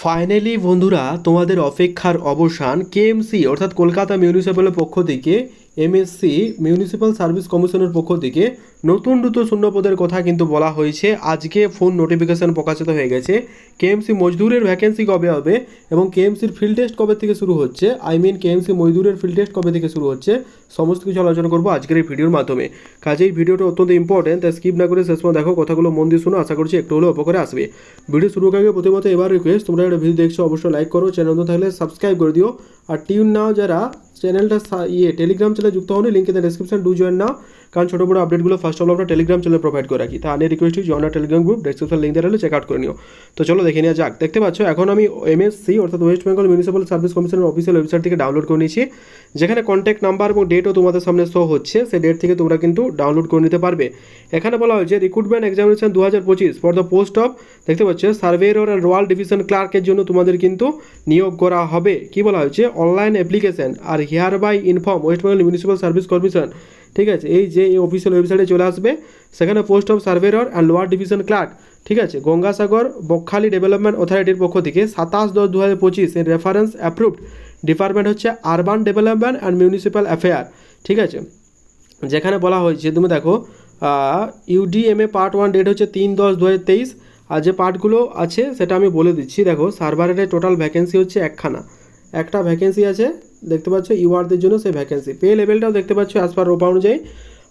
Finally বন্ধুরা তোমাদের অপেক্ষার অবসান কেএমসি অর্থাৎ কলকাতা মিউনিসিপ্যালের পক্ষ থেকে এমএসসি মিউনিসিপ্যাল সার্ভিস কমিশনের পক্ষ থেকে নতুন নতুন শূন্যপদের কথা কিন্তু বলা হয়েছে। আজকে ফোন নোটিফিকেশন প্রকাশিত হয়ে গেছে। কেএমসি মজদুরের ভ্যাকেন্সি কবে হবে এবং কেএমসির ফিল্ড টেস্ট কবে থেকে শুরু হচ্ছে? আই মিন কেএমসি মজদুরের ফিল্ড টেস্ট কবে থেকে শুরু হচ্ছে? সমস্ত কিছু আলোচনা করব আজকের এই ভিডিওর মাধ্যমে। কাজেই ভিডিওটা অত্যন্ত ইম্পর্টেন্ট তাই স্কিপ না করে শেষ পর্যন্ত দেখো, কথাগুলো মন দিয়ে শুনো, আশা করছি একটু হলেও উপকারে আসবে। ভিডিও শুরু আগে প্রতিমত এবার রিকোয়েস্ট তোমরা একটা ভিডিও দেখছ, অবশ্যই লাইক করো চ্যানেল থাকলে সাবস্ক্রাইব করে দিও। আর টিউন নাও যারা চ্যানেলটা সা- ইয়ে টেলিগ্রাম চ্যানেলে যুক্ত হন link in description do join now কারণ ছোটো বড়ো আপডেটগুলো ফার্স্ট অল আমরা টেলিগ্রাম চ্যানেলে প্রোভাইড করে রাখি। তাহলে রিকোয়েস্ট জয়েন আর টেলিগ্রাম গ্রুপ ডেসক্রিপশন লিঙ্ক দেওয়া চেক আউট করে নিও। তো চলো দেখে নেওয়া যাক। দেখতে পাচ্ছ, এখন আমি এমএসসি অর্থাৎ ওয়েস্ট বেঙ্গল মিউনিসিপ্যাল সার্ভিস কমিশনের অফিসিয়াল ওয়েবসাইট থেকে ডাউনলোড করে নিয়েছি। যেখানে কন্ট্যাক্ট নাম্বার এবং ডেটও তোমাদের সামনে শো হচ্ছে। সেই ডেট থেকে তোমরা কিন্তু ডাউনলোড করে নিতে পারবে। এখানে বলা হয়েছে রিক্রুটমেন্ট এক্সামিনেশন দু হাজার পঁচিশ ফর দ্য পোস্ট অফ দেখতে পাচ্ছ সার্ভেয়র অ্যান্ড রয়্যাল ডিভিশন ক্লার্কের জন্য তোমাদের কিন্তু নিয়োগ করা হবে। কি বলা হয়েছে? Online application R here by inform West Bengal municipal service commission ঠিক আছে? এই যে এই অফিসিয়াল ওয়েবসাইটে চলে আসবে, সেখানে post of surveyor and lower division clerk ঠিক আছে? গঙ্গাসাগর বকখালি ডেভেলপমেন্ট অথরিটির পক্ষ থেকে সাতাশ দশ দু হাজার পঁচিশ এর রেফারেন্স অ্যাপ্রুভড ডিপার্টমেন্ট হচ্ছে urban development and municipal affair ঠিক আছে? যেখানে বলা হয়েছে, তুমি দেখো ইউডিএমএ পার্ট ওয়ান ডেট হচ্ছে তিন দশ দু হাজার তেইশ, আর যে পার্টগুলো আছে, সেটা আমি বলে দিচ্ছি। দেখো সার্ভারের টোটাল ভ্যাকেন্সি হচ্ছে একখানা। একটা ভ্যাকেন্সি আছে দেখতে পাচ্ছ, ইউআরদের জন্য সেই ভ্যাকেন্সি পে লেভেলটাও দেখতে পাচ্ছ অ্যাজ পার রোপা অনুযায়ী,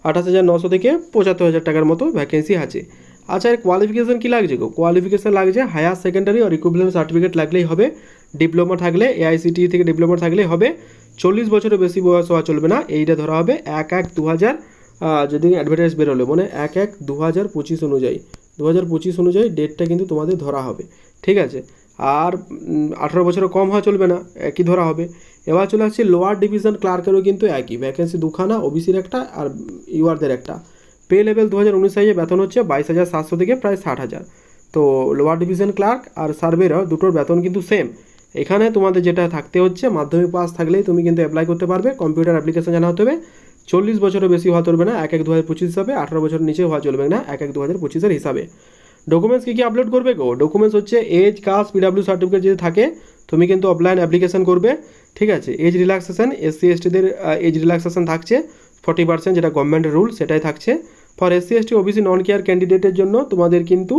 আঠাশ হাজার নশো থেকে পঁচাত্তর হাজার টাকার মতো ভ্যাকেন্সি আছে। আচ্ছা এর কোয়ালিফিকেশন কী লাগছে গো? কোয়ালিফিকেশান লাগছে হায়ার সেকেন্ডারি আর ইকুইভ্যালেন্ট সার্টিফিকেট লাগলেই হবে ডিপ্লোমা থাকলে এআইসিটি থেকে ডিপ্লোমা থাকলেই হবে। চল্লিশ বছরের বেশি বয়স হওয়া চলবে না, এইটা ধরা হবে এক এক দু হাজার যদি অ্যাডভার্টাইজ বেরোলে মানে এক এক দু হাজার পঁচিশ অনুযায়ী। দু হাজার পঁচিশ অনুযায়ী ডেটটা কিন্তু তোমাদের ধরা হবে, ঠিক আছে? আর আঠারো বছরের কম হওয়া চলবে না একই ধরা হবে? এবার চলে আসছে লোয়ার ডিভিশন ক্লার্কেরও কিন্তু একই। ভ্যাকেন্সি দুখানা ওবিসির একটা আর ইউআরদের একটা। পে লেভেল দু হাজার উনিশ সাইজে বেতন হচ্ছে বাইশ হাজার সাতশো থেকে প্রায় ষাট হাজার। তো লোয়ার ডিভিশন ক্লার্ক আর সার্ভের দুটোর বেতন কিন্তু সেম এখানে তোমাদের যেটা থাকতে হচ্ছে, মাধ্যমিক পাস থাকলেই তুমি কিন্তু অ্যাপ্লাই করতে পারবে কম্পিউটার অ্যাপ্লিকেশন জানা হতে হবে। চল্লিশ বছরের বেশি হওয়া চলবে না, এক এক দু হাজার পঁচিশ হিসাবে, আঠারো বছরের নিচে হওয়া চলবে না, এক এক দু হাজার পঁচিশের হিসাবে। ডকুমেন্টস কী কী আপলোড করবে গো? ডকুমেন্টস হচ্ছে এজ কাস্ট পিডাব্লিউ সার্টিফিকেট যদি থাকে, তুমি কিন্তু অফলাইন অ্যাপ্লিকেশন করবে, ঠিক আছে? এজ রিল্যাক্সেশন এসসি এসটিদের এজ রিল্যাক্সেশন থাকছে ফর্টি পার্সেন্ট যেটা গভর্নমেন্টের রুল সেটাই থাকছে। For SC ST OBC non care ক্যান্ডিডেটের জন্য তোমাদের কিন্তু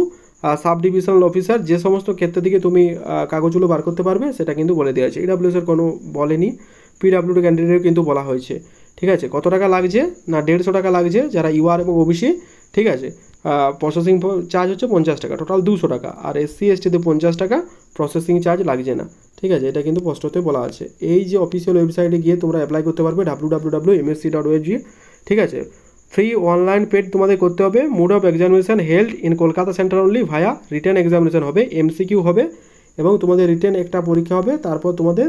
সাব ডিভিশনাল অফিসার যে সমস্ত ক্ষেত্রে থেকে তুমি কাগজগুলো বার করতে পারবে, সেটা কিন্তু বলে দেওয়া আছে। ইডাব্লিউএসের কোনো বলেনি। পিডাব্লিউডি ক্যান্ডিডেটও কিন্তু বলা হয়েছে। ঠিক আছে? কত টাকা লাগছে? না, দেড়শো টাকা লাগছে যারা ইউআর এবং ওবিসি ঠিক আছে? প্রসেসিং চার্জ হচ্ছে পঞ্চাশ টাকা টোটাল দুশো টাকা। আর এসসি এসটিতে পঞ্চাশ টাকা প্রসেসিং চার্জ লাগছে না। ঠিক আছে? এটা কিন্তু স্পষ্টতে বলা আছে। এই যে অফিসিয়াল ওয়েবসাইটে গিয়ে তোমরা অ্যাপ্লাই করতে পারবে W W W MSC dot ওয়েবজি ঠিক আছে? ফ্রি অনলাইন পেড তোমাদের করতে হবে। Mode of examination held in Kolkata centre only via return examination হবে এমসিকিউ হবে, এবং তোমাদের রিটার্ন একটা পরীক্ষা হবে, তারপর তোমাদের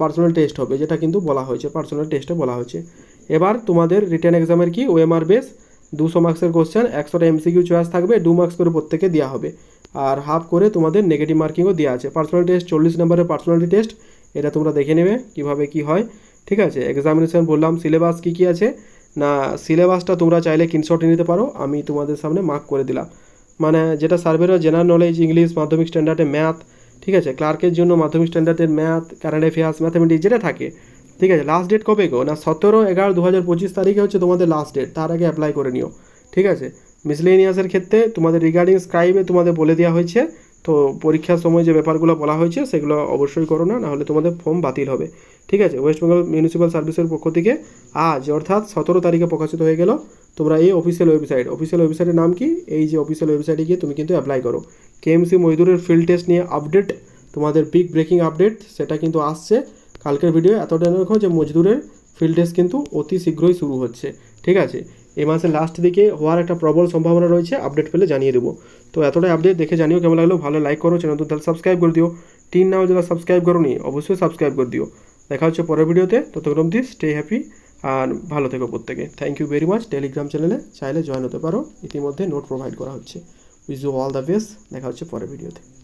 পার্সোনাল টেস্ট হবে, যেটা কিন্তু বলা হয়েছে পার্সোনাল টেস্টে বলা হয়েছে। এবার তোমাদের রিটার্ন এক্সামের কি ওএমআর বেস দুশো মার্কসের কোশ্চেন একশোটা এমসিকিউ চয়েস থাকবে, দু মার্কস করে প্রত্যেকে দেওয়া হবে। আর হাফ করে তোমাদের নেগেটিভ মার্কিংও দেওয়া আছে। পার্সোনাল টেস্ট চল্লিশ নম্বরের পার্সোনালিটি টেস্ট এটা তোমরা দেখে নেবে কীভাবে কি হয়। ঠিক আছে? এক্সামিনেশন বললাম সিলেবাস কী কী আছে? না সিলেবাসটা তোমরা চাইলে স্ক্রিনশট নিতে পারো, আমি তোমাদের সামনে মার্ক করে দিলাম। মানে যেটা সার্ভের জেনারেল নলেজ ইংলিশ মাধ্যমিক স্ট্যান্ডার্ডে ম্যাথ ঠিক আছে? ক্লার্কের জন্য মাধ্যমিক স্ট্যান্ডার্ডের ম্যাথ কারেন্ট অ্যাফেয়ার্স ম্যাথামেটিক্স যেটা থাকে, ঠিক আছে? লাস্ট ডেট কবে গো? না, সতেরো এগারো দু হাজার পঁচিশ তারিখে হচ্ছে তোমাদের লাস্ট ডেট তার আগে অ্যাপ্লাই করে নিও, ঠিক আছে? মিসলেনিয়াসের ক্ষেত্রে তোমাদের রিগার্ডিং স্ক্রাইবে তোমাদের বলে দেওয়া হয়েছে তো পরীক্ষার সময় যে ব্যাপারগুলো বলা হয়েছে, সেগুলো অবশ্যই করো না, নাহলে তোমাদের ফর্ম বাতিল হবে। ঠিক আছে? ওয়েস্ট বেঙ্গল মিউনিসিপ্যাল সার্ভিসের পক্ষ থেকে আজ, অর্থাৎ সতেরো তারিখে প্রকাশিত হয়ে গেল তোমরা এই অফিসিয়াল ওয়েবসাইট অফিসিয়াল ওয়েবসাইটের নাম কি? এই যে অফিসিয়াল ওয়েবসাইটে গিয়ে তুমি কিন্তু অ্যাপ্লাই করো। কেএমসি মজদুরের ফিল্ড টেস্ট নিয়ে আপডেট তোমাদের বিগ ব্রেকিং আপডেট সেটা কিন্তু আসছে। কালকের ভিডিও এতটা দেখো যে মজদুরের ফিল্ড টেস্ট কিন্তু অতি শীঘ্রই শুরু হচ্ছে। ঠিক আছে? এই মাসের লাস্ট দিকে হওয়ার একটা প্রবল সম্ভাবনা রয়েছে আপডেট পেলে জানিয়ে দেবো। তো এতটাই আপডেট দেখে জানিও কেমন লাগল, ভালো লাইক করো চ্যানেল তাহলে সাবস্ক্রাইব করে দিও। টিন নাও যারা সাবস্ক্রাইব করো নি অবশ্যই সাবস্ক্রাইব করে দিও। দেখা হচ্ছে পরের ভিডিওতে, ততক্ষণ অবধি স্টে হ্যাপি আর ভালো থেকো প্রত্যেকে। Thank you very much Telegram চ্যানেলে চাইলে জয়েন হতে পারো। ইতিমধ্যে নোট প্রোভাইড করা হচ্ছে। Wish you all the best দেখা হচ্ছে পরের ভিডিওতে।